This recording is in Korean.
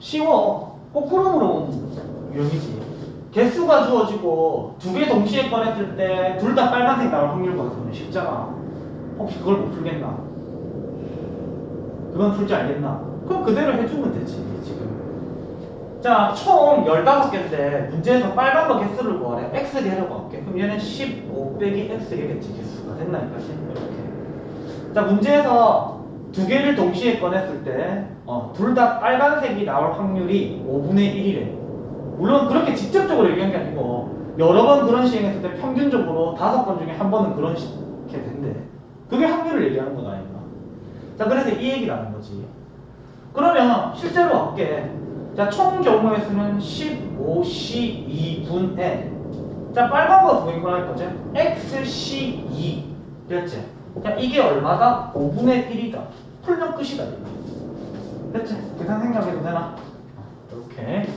쉬워. 거꾸로 물어보면 유형이지. 개수가 주어지고 두 개 동시에 꺼냈을 때 둘 다 빨간색 나올 확률 거는 쉽잖아. 혹시 그걸 못 풀겠나? 그건 풀줄 알겠나? 그럼 그대로 해주면 되지, 지금. 자, 총 15개인데 문제에서 빨간 거 개수를 구하래. x 개라고 할게. 그럼 얘는 15 빼기 x 개겠지, 개수가. 됐나, 여기까지? 이렇게. 자, 문제에서 두 개를 동시에 꺼냈을 때, 어, 둘 다 빨간색이 나올 확률이 5분의 1이래. 물론 그렇게 직접적으로 얘기한 게 아니고, 여러 번 그런 시행했을 때 평균적으로 다섯 번 중에 한 번은 그런 시, 게 된대. 그게 확률을 얘기하는 거다, 아닌가? 자, 그래서 이 얘기라는 거지. 그러면 실제로 할게. 자, 총 경우의 수는 15C2분의 자, 빨간 거두 개 꺼낼 거지? XC2 됐지? 자, 이게 얼마다? 5분의 1이다. 풀면 끝이다. 됐지? 계산 생각해도 되나? 이렇게.